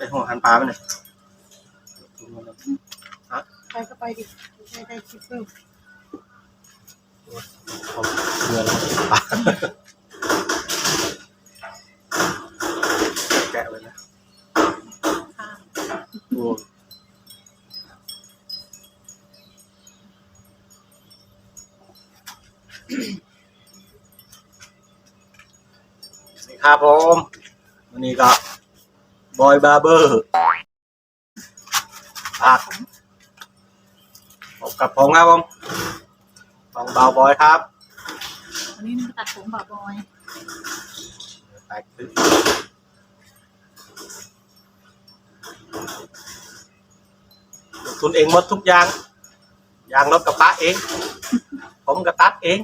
ไปหัวหันปลาไปหน่อยไปก็ไปดิได้ได้คลิปเพิ่มผมเรือแล้วปลาแกะไว้นะค่ะโอ้นี่ครับผม วันนี้ก็ บอยบาร์เบอร์อะพบกับผมครับผมของเบาบอยครับวันนี้ตัดผมบ่าวบอยแตกตึ๊ลงทุนเองหมดทุกอย่างยางรถกระปะเอง ผมกระตัดเอง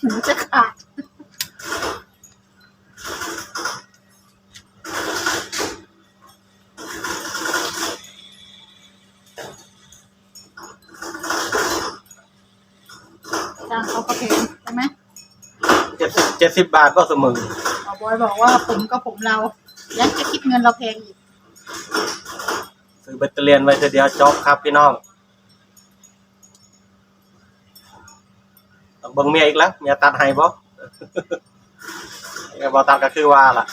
หูจะขาด จ้างเขาก็เพลงใช่ไหมเจ็ดสิบเจ็ดสิบบาทก็เสมอบ่าวบอยบอกว่าผมก็ผมเรายังจะคิดเงินเราแพงอีกซื้อแบตเตอรี่ยนไว้ทีเดียวจบครับพี่น้องต้องเบิ่งเมียอีกแล้วเมียตัดให้บ่เมียบ่ตัดก็คือว่าล่ะ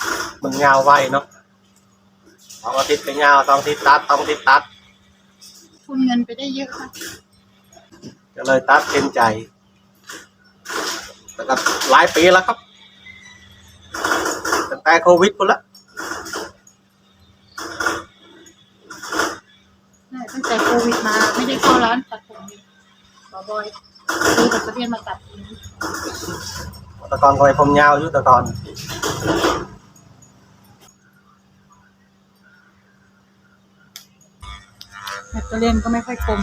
มันยาวไว้เนาะสองอาทิตย์ก็ยาวสองอาทิตย์ตัดสองอาทิตย์ตัด ทุนเงินไปได้เยอะค่ะก็เลยตัดเต็มใจ แต่ก็หลายปีแล้วครับตั้งแต่โควิดพุ่นละตั้งแต่โควิดมาไม่ได้เข้าร้านตัดผมเลยบ่าวบอยซื้อแบตเตอรี่มาตัดเองแต่ก่อนก็ไปผมยาวอยู่แต่ก่อนแบตเตอรี่ก็ไม่ค่อยคม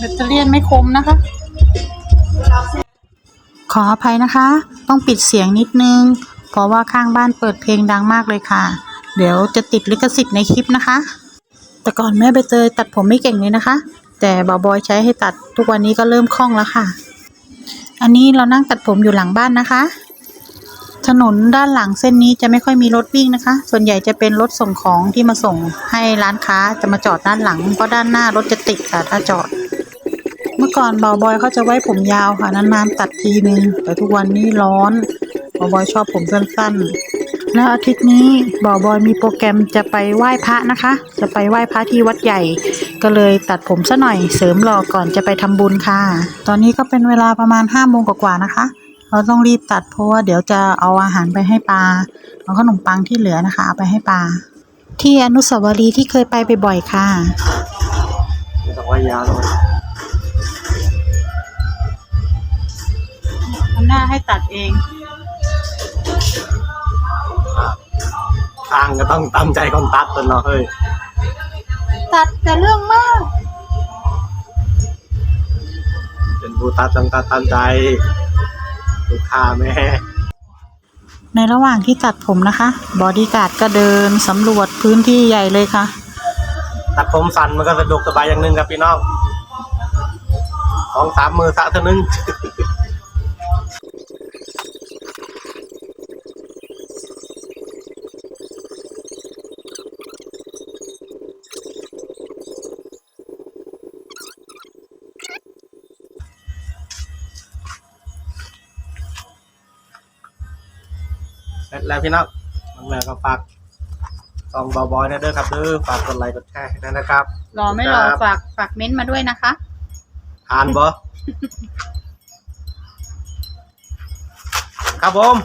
แบตเตอรี่ไม่คมนะคะ ขออภัยนะคะ ต้องปิดเสียงนิดนึง เพราะว่าข้างบ้านเปิดเพลงดังมากเลยค่ะ เดี๋ยวจะติดลิขสิทธิ์ในคลิปนะคะ แต่ก่อนแม่ใบเตยตัดผมไม่เก่งเลยนะคะ แต่บาวบอยใช้ให้ตัดทุกวันนี้ก็เริ่มคล่องแล้วค่ะ อันนี้เรานั่งตัดผมอยู่หลังบ้านนะคะ ถนนด้านหลังเส้นนี้จะไม่ค่อยมีรถวิ่งนะคะ ส่วนใหญ่จะเป็นรถส่งของที่มาส่งให้ร้านค้าจะมาจอดด้านหลัง เพราะด้านหน้ารถจะติดค่ะถ้าจอด เมื่อก่อนบาวบอยเขาจะไว้ผมยาวค่ะนานๆตัดทีนึง แต่ทุกวันนี้ร้อนบาวบอยชอบผมสั้นๆ แล้วอาทิตย์นี้บาวบอยมีโปรแกรมจะไปไหว้พระนะคะ จะไปไหว้พระที่วัดใหญ่ ก็เลยตัดผมซะหน่อยเสริมหล่อก่อนจะไปทำบุญค่ะ ตอนนี้ก็เป็นเวลาประมาณห้าโมงกว่าๆนะคะ เราต้องรีบตัดเพราะว่าเดี๋ยวจะเอาอาหารไปให้ปลาเอาขนมปังที่เหลือนะคะเอาไปให้ปลาที่อนุสาวรีย์ที่เคยไปบ่อยๆค่ะ หน้าให้ตัดเองทางก็ต้องตามใจคนตัดตัวเนาะเฮ้ยตัดแต่เรื่องมาก เป็นผู้ตัดต้องตัดตามใจลูกค้าแม่ในระหว่างที่ตัดผมนะคะ บอดี้การ์ดก็เดินสำรวจพื้นที่ใหญ่เลยค่ะ ตัดผมสั้นมันก็สะดวกสบายอย่างหนึ่งครับพี่น้องสองสามมือสะเท่านึง เสร็จแล้วพี่น้องมันแล้วก็ฝากซองบอยๆนะเด้อครับเด้อฝากกดไลค์กดแชร์ด้วยนะครับ รอไม่รอครับฝากฝากเม้นต์มาด้วยนะคะทานบ่ครับผม